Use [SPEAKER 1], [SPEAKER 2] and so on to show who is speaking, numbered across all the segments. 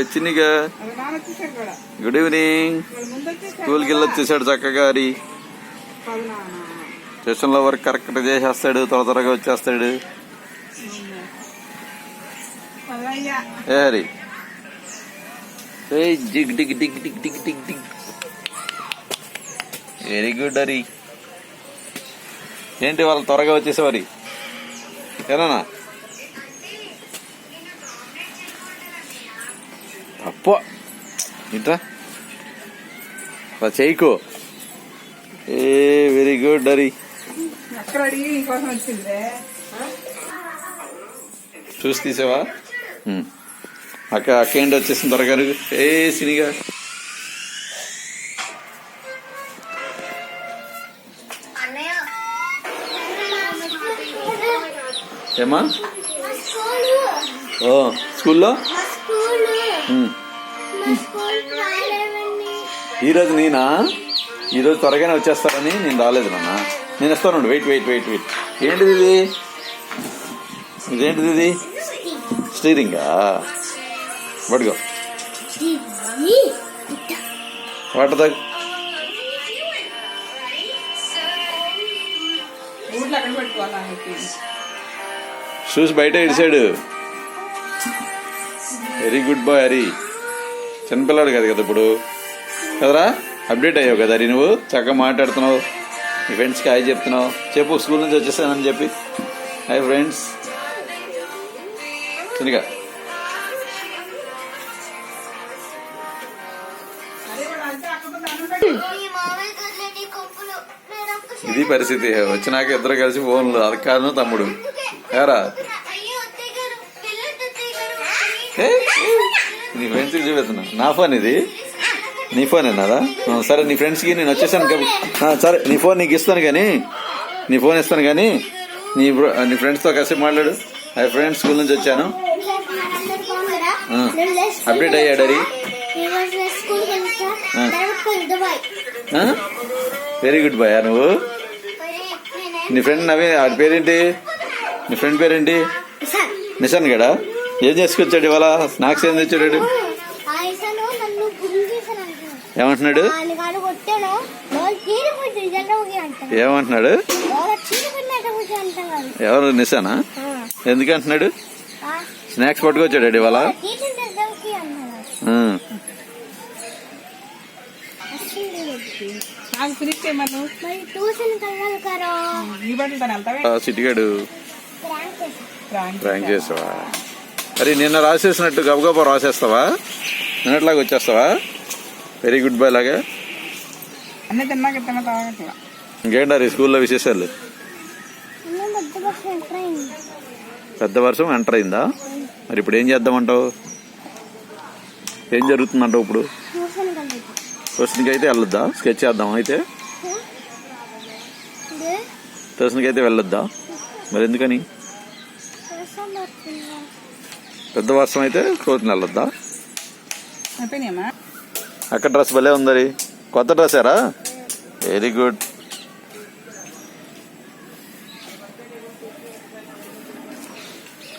[SPEAKER 1] చిన్నిగా. Good evening స్కూల్కి వెళ్ళి వచ్చేసాడు చక్కగా హరి స్టేషన్లో వర్క్ కరెక్ట్ చేసేస్తాడు త్వర త్వరగా వచ్చేస్తాడు. ఏ Hari? Jig dig dig dig dig dig dig very good Hari. ఏంటి వాళ్ళు త్వరగా వచ్చేసేవారి? ఏనా అప్ప. ఇంట్రా అలా చేయకు. ఏ వెరీ గుడ్
[SPEAKER 2] వచ్చిందే
[SPEAKER 1] చూసి తీసావా. అక్క అక్క ఏంటి వచ్చేసిన త్వరగా ఏ సినిగా. ఏమా ఓ స్కూల్లో? ఈరోజు నేనా? ఈరోజు త్వరగానే వచ్చేస్తారని నేను రాలేదు నాన్న. నేను వస్తాను వెయిట్ వెయిట్ వెయిట్ వెయిట్. ఏంటిది ఇది? ఇదేంటిది ఇది? స్టీరింగా? పడుకో వాటర్ తాగు. షూస్ బయట ఇడిసాడు వెరీ గుడ్ బాయ్ హరి. చిన్నపిల్లాడు కదా కదా ఇప్పుడు. కదరా? అప్డేట్ అయ్యావు కదా హరి నువ్వు? చక్కగా మాట్లాడుతున్నావు. మీ ఫ్రెండ్స్కి హాయ్ చెప్తున్నావు. చెప్పు స్కూల్ నుంచి వచ్చేసానని చెప్పి. హాయ్ ఫ్రెండ్స్ చిన్నగా. ఇది పరిస్థితి. వచ్చినాక ఇద్దరు కలిసి ఫోన్లు అది కాదు తమ్ముడు. ఏరా నీ ఫ్రెండ్స్కి చూపిస్తున్నా నా ఫోన్ ఇది? నీ ఫోన్ ఏనాదా? ఆ, సరే నీ ఫ్రెండ్స్కి నేను వచ్చేసాను ఆ, సరే నీ ఫోన్ నీకు ఇస్తాను కానీ నీ ఫోన్ ఇస్తాను కానీ నీ నీ ఫ్రెండ్స్తో కాసేపు మాట్లాడు. హాయ్ ఫ్రెండ్స్ స్కూల్ నుంచి వచ్చాను. ఆ. అప్డేట్ అయ్యాడు ఆ.
[SPEAKER 3] దుబాయ్
[SPEAKER 1] వెరీ గుడ్ బాయ్ నువ్వు? నీ ఫ్రెండ్ నవీ ఆడి పేరేంటి? నీ ఫ్రెండ్ పేరేంటి? నిశాన్ గడా? ఏం చేసుకొచ్చాడు ఇవాళ? స్నాక్స్ ఏం తెచ్చాడు? ఏమంటున్నాడు? ఏమంటున్నాడు? ఎవరు? నిశానా? ఎందుకంటున్నాడు స్నాక్స్ పట్టుకొచ్చాడు ఇవాళ? సిటిగాడు
[SPEAKER 3] ప్రాంక్ చేసా
[SPEAKER 1] అరే నిన్న రాసేసినట్టు గబగబా రాసేస్తావా? నిన్నట్లాగా వచ్చేస్తావా? వెరీ గుడ్ బాయ్ లాగా. ఇంకేంటారు స్కూల్లో విశేషాలు? పెద్ద వర్షం ఎంటర్ అయిందా? మరి ఇప్పుడు ఏం చేద్దామంటావు? ఏం జరుగుతుందంటావు ఇప్పుడు? ట్యూషన్కి అయితే వెళ్ళొద్దా? స్కెచ్ చేద్దాం అయితే?
[SPEAKER 3] ఇదే
[SPEAKER 1] ట్యూషన్కి అయితే వెళ్ళొద్దా? మరి ఎందుకని?
[SPEAKER 3] పడుతుందా
[SPEAKER 1] పెద్ద వర్షం అయితే ట్యూషన్ వెళ్ళొద్దా
[SPEAKER 2] అయిపోయినాయమ్మా
[SPEAKER 1] అక్కడ డ్రెస్ భలే ఉందరి. కొత్త డ్రెస్సారా వెరీ గుడ్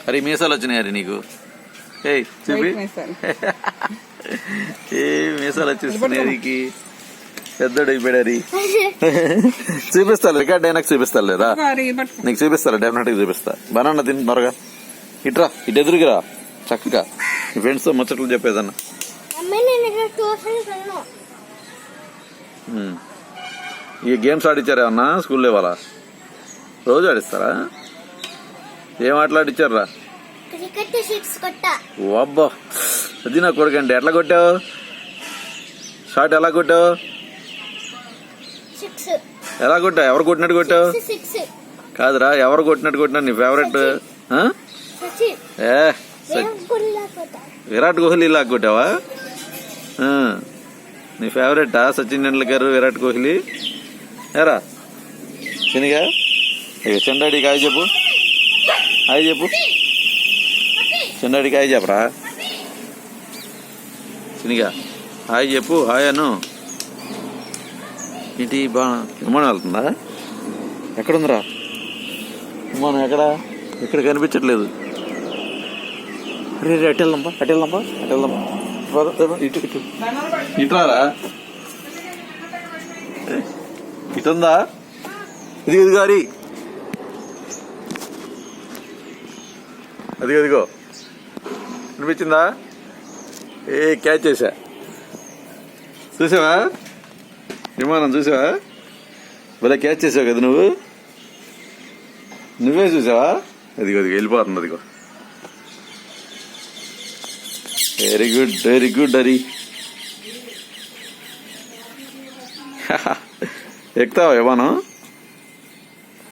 [SPEAKER 1] అరే మీసాలు వచ్చినాయి అరే నీకు? ఏయ్ చూపి. ఏ మీసాలు వచ్చేస్తున్నాయి నీకు. పెద్దడు అయిపోయాడు చూపిస్తాను రికార్డ్ అయినాక చూపిస్తాను లేదా నీకు చూపిస్తాను డెఫినెట్గా చూపిస్తా. బనానా తిని త్వరగా ఇట్రా ఇటు ఎదురుగిరా చక్కగా. ఫ్రెండ్స్తో ముచ్చట్లు చెప్పేదన్నా. ఈ గేమ్స్ ఆడిచ్చారా ఏమన్నా స్కూల్లో ఇవాళ రోజు ఆడిస్తారా? ఏం
[SPEAKER 3] సిక్స్ కొట్ట.
[SPEAKER 1] అబ్బా. అది నా కొడుకండి ఎట్లా కొట్టావు? షాట్ ఎలా కొట్టావు? ఎలా కొట్టావు? ఎవరు కొట్టినట్టు కొట్టావు? కాదురా ఎవరు కొట్టినట్టు కొట్టినా నీ ఫేవరెట్ ఏ విరాట్ కోహ్లీ ఇలా కొట్టావా? నీ ఫేవరెటా సచిన్ టెండూల్కర్ విరాట్ కోహ్లీ? ఎరా. చినిగా? ఇక చెండాడికి హాయ్ చెప్పు. హాయ్ చెప్పు. చెండాడికి హాయ్ చెప్పరా? చినిగా హాయ్ చెప్పు. హాయ్ అను. ఏంటి బా విమానం వెళ్తుందా? ఎక్కడుందిరా? విమానం ఎక్కడ? ఇక్కడ కనిపించట్లేదు. రే రే అటు వెళ్దాంపా అటు ఇటు ఇటు. ఇటురారా? ఇటుందా? ఇది ఇది గారి అదిగో అదిగో అనిపించిందా ఏ క్యాచ్ చేసా చూసావా? విమానం చూసావా? భలే క్యాచ్ చేసావు కదా నువ్వు. నువ్వే చూసావా? అదిగో అదిగో వెళ్ళిపోతుంది అదిగో very good very good Hari ఎక్కుతావా విమానం